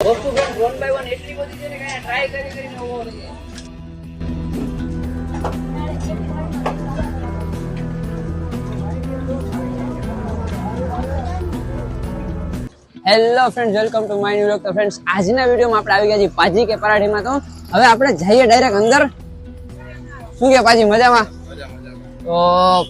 વસ્તુ friend one by one એટલી બધી hello friend welcome to my new તો ફ્રેન્ડ્સ આજના વિડીયોમાં આપણે આવી ગયા છીએ પાજી કે પરાઠીમાં. તો હવે આપણે જઈએ ડાયરેક્ટ અંદર. શું કે પાજી, મજામાં? તો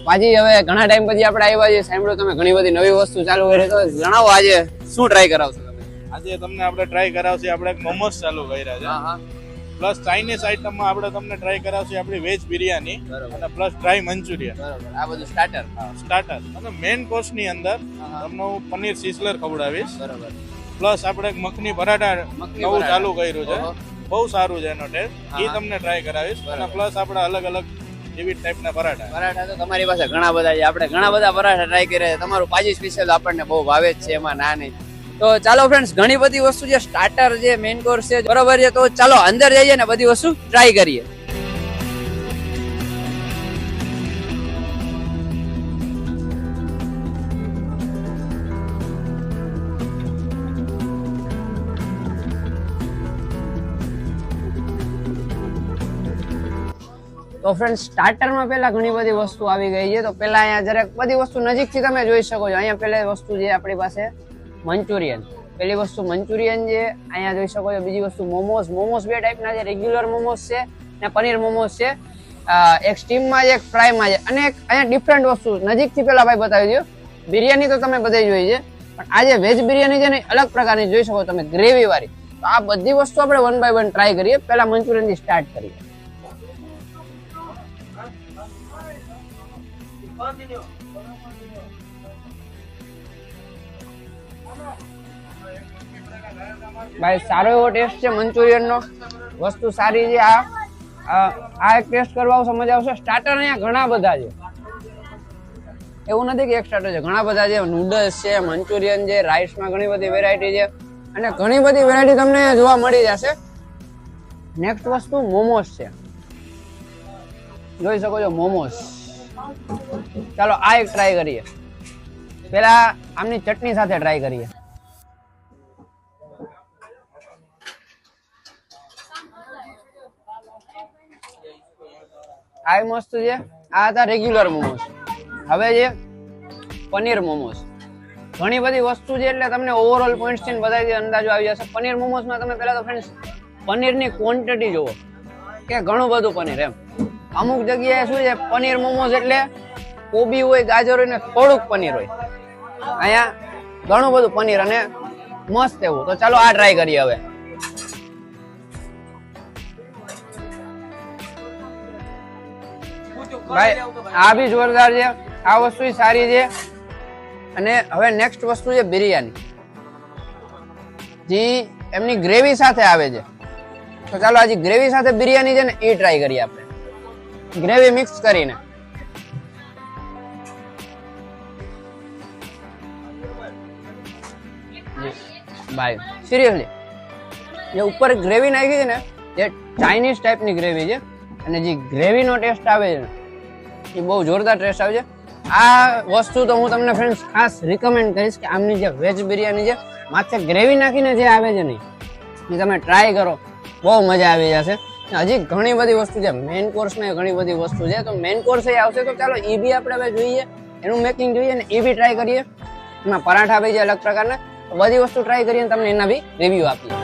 પાજી, હવે ઘણા ટાઈમ પછી આપણે આવ્યા છીએ. સાંભળો તમે ઘણી બધી નવી વસ્તુ ચાલુ કરી. તો જણાવો આજે, શું ટ્રાય કરાવશો? આજે તમને આપણે ટ્રાય કરાવશે આપણે મોમોસ ચાલુ કર્યા છે. પ્લસ ચાઇનીઝ આઈટમમાં આપણે તમને ટ્રાય કરાવશે આપણી વેજ બિરયાની અને પ્લસ ડ્રાય મંચુરિયન આ બધું સ્ટાર્ટર સ્ટાર્ટર અને મેઇન કોર્સની અંદર તમને હું પનીર સિસલર ખવડાવીશ. બરાબર. પ્લસ આપણે મખની પરાઠા નવું ચાલુ કર્યું છે. બહુ સારું છે એનો ટેસ્ટ એ તમને ટ્રાય કરાવીશ. અને પ્લસ આપણે અલગ અલગ એવી ટાઈપના પરાઠા. પરાઠા તો તમારી પાસે ઘણા બધા છે. આપણે ઘણા બધા પરાઠા ટ્રાય કર્યા છે. તમારું પાજી સ્પેશિયલ આપણને બહુ ભાવે જ છે. એમાં ના નહીં. તો ચાલો ફ્રેન્ડ્સ ઘણી બધી વસ્તુ જે સ્ટાર્ટર છે મેઇન કોર્સ છે, બરોબર છે, તો ચાલો અંદર જઈએ ને બધી વસ્તુ ટ્રાય કરીએ. તો ફ્રેન્ડ સ્ટાર્ટરમાં પહેલા ઘણી બધી વસ્તુ આવી ગઈ છે, તો પહેલા અહીંયા જરાક બધી વસ્તુ નજીકથી તમે જોઈ શકો છો. અહીંયા પહેલા વસ્તુ જે આપણી પાસે મંચુરિયન. પહેલી વસ્તુ મંચુરિયન છે, અહીંયા જોઈ શકો છો. બીજી વસ્તુ મોમોસ મોમોસ બે ટાઈપના છે. રેગ્યુલર મોમોસ છે અને પનીર મોમોસ છે. એક સ્ટીમમાં છે, એક ફ્રાયમાં છે. અને અહીંયા ડિફરન્ટ વસ્તુ. નજીકથી પહેલાં ભાઈ બતાવી દો બિરયાની તો તમે બધાય જોઈ છે. પણ આજે વેજ બિરયાની છે ને અલગ પ્રકારની જોઈ શકો તમે ગ્રેવીવાળી તો આ બધી વસ્તુ આપણે વન બાય વન ટ્રાય કરીએ. પહેલા મંચુરિયનથી સ્ટાર્ટ કરીએ. ભાઈ, સારો એવો ટેસ્ટ છે મંચુરિયનનો. વસ્તુ સારી છે, આ, આ- એક ટેસ્ટ કરવા સમજ મજા આવશે. સ્ટાર્ટર અહીંયા ઘણા બધા છે. એવું નથી કે એક સ્ટાર્ટર છે, ઘણા બધા છે. નૂડલ્સ છે, મંચુરિયન છે રાઈસમાં ઘણી બધી વેરાયટી છે. અને ઘણી બધી વેરાયટી તમને જોવા મળી જશે. નેક્સ્ટ વસ્તુ મોમોસ છે. જોઈ શકો છો મોમોસ ચાલો, આ એક ટ્રાય કરીએ. પેલા આમની ચટણી સાથે ટ્રાય કરીએ. આ મસ્ત છે. આ હતા રેગ્યુલર મોમોસ હવે છે પનીર મોમોસ ઘણી બધી વસ્તુ છે એટલે તમને ઓવરઓલ પોઈન્ટ્સ ને બધાથી અંદાજો આવી જશે. પનીર મોમોસમાં તમે પહેલા તો ફ્રેન્ડ્સ પનીરની ક્વોન્ટિટી જુઓ. કે ઘણું બધું પનીર એમ. અમુક જગ્યાએ શું છે, પનીર મોમોસ એટલે કોબી હોય, ગાજર હોય ને થોડુંક પનીર હોય. અહીંયા ઘણું બધું પનીર અને મસ્ત એવું. તો ચાલો આ ટ્રાય કરીએ હવે. ભાઈ, આ બી જોરદાર છે. આ વસ્તુ સારી છે. અને હવે નેક્સ્ટ વસ્તુ છે બિરયાની. જે, એમની ગ્રેવી સાથે આવે છે. તો ચાલો આજે ગ્રેવી સાથે બિરયાની છે ને એ ટ્રાય કરીએ આપણે. ગ્રેવી મિક્સ કરીને. ભાઈ સિરિયસલી જે ઉપર ગ્રેવી નાખી છે ને એ ચાઇનીઝ ટાઈપની ગ્રેવી છે, અને જે ગ્રેવીનો ટેસ્ટ આવે છે એ બહુ જોરદાર ટેસ્ટ આવે છે. આ વસ્તુ તો હું તમને ફ્રેન્ડ્સ ખાસ રિકમેન્ડ કરીશ કે આમની જે વેજ બિરયાની છે, માથે ગ્રેવી નાખીને જે આવે છે નહીં એ તમે ટ્રાય કરો. બહુ મજા આવી જશે. હજી ઘણી બધી વસ્તુ છે મેઇન કોર્સમાં ઘણી બધી વસ્તુ છે. તો મેઇન કોર્સ આવશે, તો ચાલો એ બી આપણે હવે જોઈએ. એનું મેકિંગ જોઈએ ને એ બી ટ્રાય કરીએ. એમાં પરાઠા બી છે અલગ પ્રકારના. બધી વસ્તુ ટ્રાય કરીને તમને એના બી રિવ્યૂ આપીએ.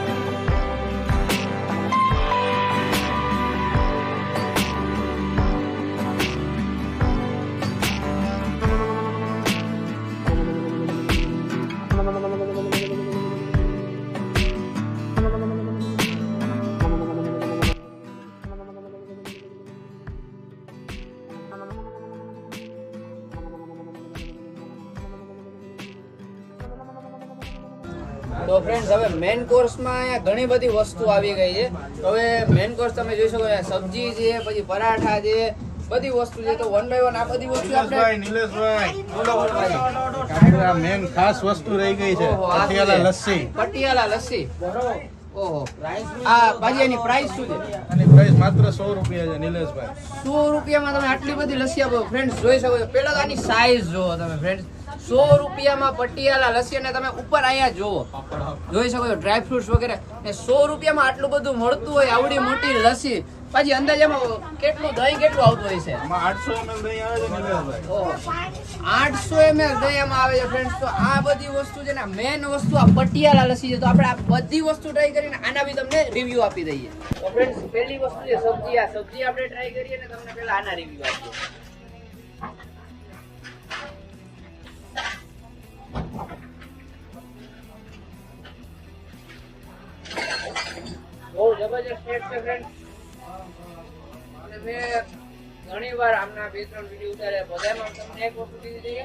હવે મેઇન કોર્સમાં અહીંયા ઘણી બધી વસ્તુ આવી ગઈ છે. હવે મેઇન કોર્સ તમે જોઈ શકો સબ્જી છે પછી પરાઠા છે બધી વસ્તુ છે. તો વન બાય વન આ બધી વસ્તુ આપણે નિલેશભાઈ મેન ખાસ વસ્તુ રહી ગઈ છે પટિયાલા લસ્સી. પટિયાલા લસ્સી. ઓહો આ ભાજી એની પ્રાઇસ શું છે? આની પ્રાઇસ માત્ર સો રૂપિયા છે નિલેશભાઈ. સો રૂપિયામાં તમે આટલી બધી લસ્સી આપો. ફ્રેન્ડ્સ જોઈ શકો છો. પેલા તો આની સાઈઝ જોવો તમે ફ્રેન્ડ્સ સો રૂપિયામાં પટિયાલા લસ્સી અને તમે ઉપર અહીંયા જુઓ. જોઈ શકો છો ડ્રાય ફ્રૂટ્સ વગેરે. ને સો રૂપિયામાં આટલું બધું મળતું હોય આવડી મોટી લસ્સી. પછી અંદાજામાં કેટલું દહીં કેટલું આવતું હોય છે? આઠસો એમએલ દહીં એમાં આવે છે ફ્રેન્ડ્સ તો આ બધી વસ્તુ છે ને મેન વસ્તુ આ પટિયાલા લસ્સી છે. તો આપણે આ બધી વસ્તુ ટ્રાય કરીને આના બી તમને રિવ્યુ આપી દઈએ. તો ફ્રેન્ડ્સ પહેલી વસ્તુ છે સબ્જી. આ સબ્જી આપણે ટ્રાય કરીએ ને તમને પહેલા આના રિવ્યુ આપીએ. બહુ જબરજસ્ત ટેસ્ટ છે ફ્રેન્ડ અને મેં ઘણી આમના બે ત્રણ વીડિયો ઉતાર્યા. બધામાં તમને એક વસ્તુ કીધી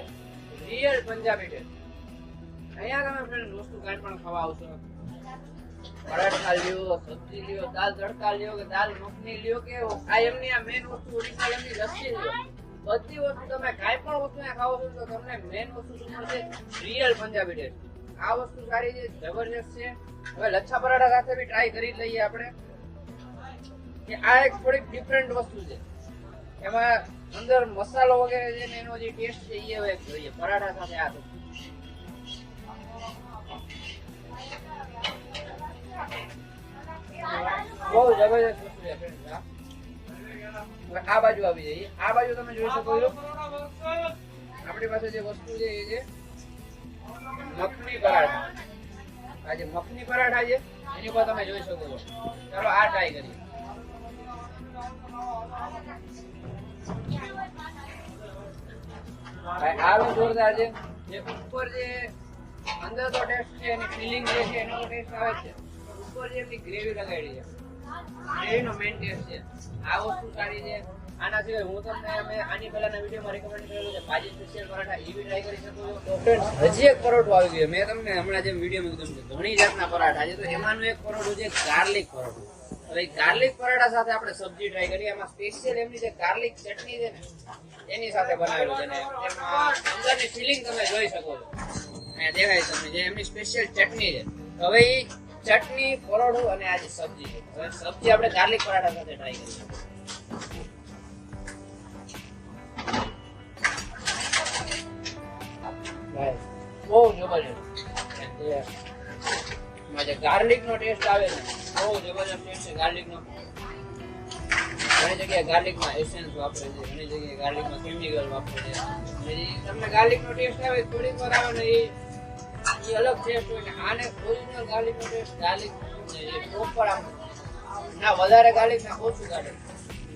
રિયલ પંજાબી ટેસ્ટ અહીંયા તમે ફ્રેન્ડ વસ્તુ કાંઈ પણ ખાવા આવશો. પરાઠા લ્યો, સબ્જી લ્યો, દાલ તડકા લ્યો કે દાલ મખની લ્યો કે આ એમની આ મેન વસ્તુ ઓરિજિનલ એમની બધી વસ્તુ તમે કાંઈ પણ વસ્તુ ખાવો છો તો તમને મેન વસ્તુ શું મળશે રિયલ પંજાબી ટેસ્ટ આ વસ્તુ સારી છે, જબરજસ્ત છે. હવે લચ્છા પરાઠા સાથે બી ટ્રાય કરી લઈએ આપણે. કે આ એક થોડીક ડિફરન્ટ વસ્તુ છે. એમાં અંદર મસાલો વગેરે છે ને એનો જે ટેસ્ટ છે એ હવે જોઈએ. પરાઠા સાથે આ તો. બહુ જબરજસ્ત વસ્તુ છે. આ બાજુ આવી જઈએ. આ બાજુ તમે જોઈ શકો છો. આપણી પાસે જે વસ્તુ છે એ છે મખની પરાઠા. આ જે મખની પરાઠા છે. એની પર તમે જોઈ શકો છો. ચાલો આ ટ્રાય કરીએ. ભાઈ આ જોરદાર છે. જે ઉપર જે અંદર તો ટેસ્ટ છે, એની ફિલિંગ જે છે, એનો ટેસ્ટ આવે છે. ઉપર જે એમની ગ્રેવી લગાડી છે. ગ્રેવીનો મેઇન ટેસ્ટ છે. આ વસ્તુ સારી છે. આના સિવાય હું તમને આની પહેલાના વિડીયોમાં રેકમેન્ડ કરેલું છે, ભાજી સ્પેશિયલ પરાઠા, એ ટ્રાય કરી શકો હજી એક પરોઠો આવી ગયો. મેં તમને હમણાં જેમ વિડીયોમાં કીધું કે ઘણી જાતના પરાઠા છે. તો એમાંનું એક પરોઠું છે ગાર્લિક પરોઠું. હવે ગાર્લિક પરાઠા સાથે આપણે સબ્જી ટ્રાય કરીએ એમાં સ્પેશિયલ એમની જે ગાર્લિક ચટણી છે ને, એની સાથે બનાવેલું છે ને. એમાં અંદરની ફિલિંગ તમે જોઈ શકો છો. અહીંયા દેખાય તમને જે એમની સ્પેશિયલ ચટણી છે. હવે એ ચટણી, પરોઠું અને આજે સબ્જી હવે સબ્જી આપણે ગાર્લિક પરાઠા સાથે ટ્રાય કરીએ બહુ જબરજસ્ત. ગાર્લિક નો ટેસ્ટ આવે છે બહુ જબરજસ્ત છે ગાર્લિક નો. ઘણી જગ્યાએ ગાર્લિકમાં એસેન્સ વાપરે છે, ઘણી જગ્યાએ ગાર્લિકમાં કેમિકલ વાપરે છે. તમને ગાર્લિક ટેસ્ટ આવે, થોડીક વાર ને એ અલગ ટેસ્ટ હોય ને આને original garlic taste garlic proper ના વધારે ગાર્લિક ના ઓછું ગાર્લિક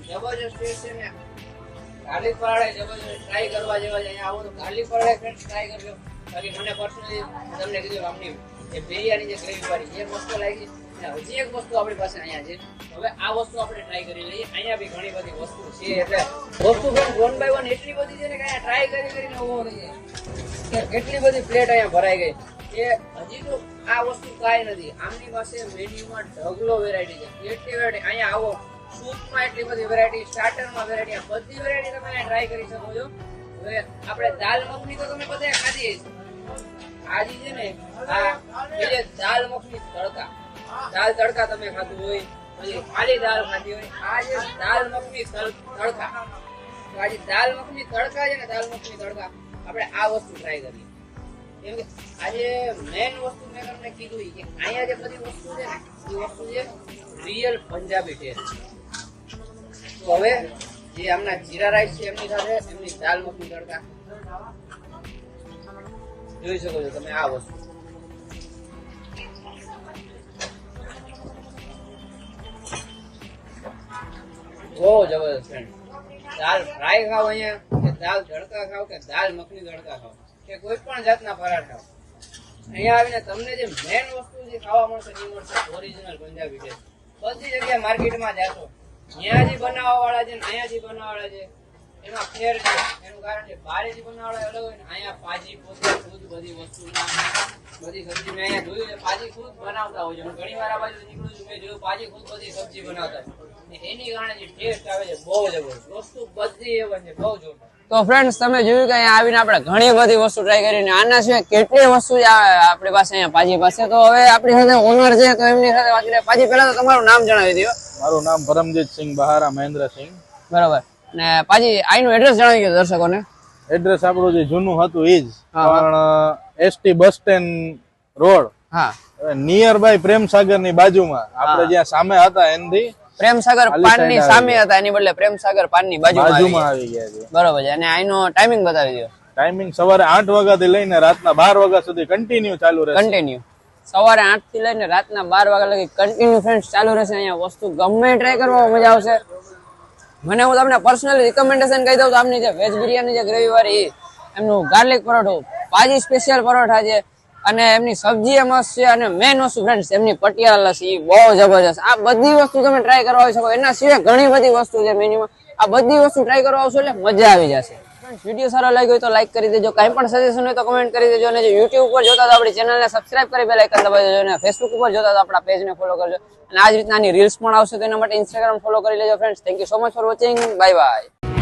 જબરજસ્ત ટેસ્ટ છે ને ગાર્લિક પરાઠા જબરજસ્ત ટ્રાય કરવા જેવા છે, અહીંયા આવો તો ગાર્લિક પરાઠા ફ્રેન્ડ્સ ટ્રાય કરજો. બાકી મને પર્સનલી તમને કીધું આમની જે જે ગ્રેવી એ મસ્ત લાગી. અને હજી એક વસ્તુ આપણી પાસે અહીંયા છે. હવે આ વસ્તુ આપણે ટ્રાય કરી લઈએ. અહીંયા બી ઘણી બધી વસ્તુ છે. એટલે વસ્તુ પણ વન બાય વન એટલી બધી છે ને કે ટ્રાય કરી કરીને ઊભો જાય. કેટલી બધી પ્લેટ અહીંયા ભરાઈ ગઈ. એ હજી તો આ વસ્તુ કાંઈ નથી. આમની પાસે મેન્યુમાં ઢગલો વેરાયટી છે. કેટલી વેરાયટી અહીંયા આવો. તડકા. છે ને, દાલ મખની તડકા. આપણે આ વસ્તુ ટ્રાય કરીએ. કેમ કે આજે મેઇન વસ્તુ મેં તમને કીધું કે અહીંયા જે બધી વસ્તુ છે ને, એ વસ્તુ છે રિયલ પંજાબી ટેસ્ટ હવે જે આમના જીરા રાઈસ છે એમની સાથે એમની દાલ મખની તડકા. જોઈ શકો છો તમે આ વસ્તુ. બહુ જબરદસ્ત ફ્રેન્ડ દાલ ફ્રાય ખાવ અહીંયા, કે દાલ તડકા ખાવ કે દાલ મખની તડકા ખાવ કે કોઈ પણ જાતના ખાવ. અહીંયા આવીને તમને જે મેન વસ્તુ જે ખાવા મળશે એ મળશે ઓરિજિનલ પંજાબી ટેસ્ટ બધી જગ્યાએ માર્કેટમાં જાશો ત્યાં જે બનાવવા વાળા છે ને અહીંયા જે બનાવવા વાળા છે. એમાં ફેર છે. એનું કારણ છે બારે જે બનાવવા અલગ હોય ને અહીંયા પાજી પોતે ખુદ બધી વસ્તુ બધી સબ્જી મેં અહીંયા જોયું છે. પાજી ખુદ બનાવતા હોય છે. હું ઘણી વાર આ બાજુ નીકળું છું, મેં જોયું પાજી ખુદ બધી સબ્જી બનાવતા હોય. એની કારણે જે ટેસ્ટ આવે છે બહુ જબરદસ્ત વસ્તુ બધી એવન છે બહુ જોરદાર. તો ફ્રેન્ડ્સ તમે જોયું કે અહીંયા આવીને આપણે ઘણી બધી વસ્તુ ટ્રાય કરીને આના સિવાય કેટલી વસ્તુ છે આપણી પાસે અહીંયા પાજી પાસે તો હવે આપણી સાથે ઓનર છે તો એમની સાથે વાત કરીએ. પાજી પહેલા તો તમારું નામ જણાવી દો. મારું નામ પરમજીત સિંહ બહારા મહેન્દ્ર સિંહ. બરાબર. ને પાજી આઈનું એડ્રેસ જણાવી દો દર્શકોને. એડ્રેસ આપણું જે જૂનું હતું એ જ. પણ એસટી બસ સ્ટેન્ડ રોડ હા. નિયર બાય પ્રેમસાગરની બાજુમાં આપણે જ્યાં સામે હતા એનથી પ્રેમસાગર પાનની સામે હતા એની બદલે પ્રેમસાગર પાનની બાજુમાં આવી ગયા. છે. બરોબર છે. અને આનો ટાઈમિંગ બતાવી દો. ટાઈમિંગ સવારે આઠ વાગ્યાથી લઈને રાતના બાર વાગ્યા સુધી કન્ટિન્યુ ચાલુ રહેશે. કન્ટિન્યુ સવારે આઠથી લઈને રાતના બાર વાગ્યા લગી કન્ટિન્યુ ફ્રેન્ડ ચાલુ રહેશે. અહીંયા વસ્તુ ગમે ટ્રાય કરવા મજા આવશે. મને હું તમને પર્સનલી રિકમેન્ડેશન કહી દઉં તો આમની જે વેજ બિરયાની જે ગ્રેવી વાળી એમનું ગાર્લિક પરોઠું પાજી સ્પેશિયલ પરોઠા છે. અને એમની સબ્જી એ મસ્ત છે અને મેન વસ્તુ ફ્રેન્ડ્સ એમની પટિયાલા લસ્સી બહુ જબરજસ્ત. આ બધી વસ્તુ તમે ટ્રાય કરવા આવી શકો. એના સિવાય ઘણી બધી વસ્તુ છે મેન્યુમાં આ બધી વસ્તુ ટ્રાય કરવા આવશો એટલે મજા આવી જશે. વીડિયો સારો લાગ્યો હોય તો લાઈક કરી દેજો. કાંઈ પણ સજેશન હોય તો કમેન્ટ કરી દેજો અને જો યુટ્યુબ ઉપર જોતા તો આપણી ચેનલને સબસ્ક્રાઇબ કરી બેલ આઇકન દબાવી દેજો અને ફેસબુક ઉપર જોતા તો આપણા પેજને ફોલો કરજો. અને આ જ રીતના રીલ્સ પણ આવશે તો એના માટે ઇન્સ્ટાગ્રામ ફોલો કરી લેજો friends thank you so much for watching bye bye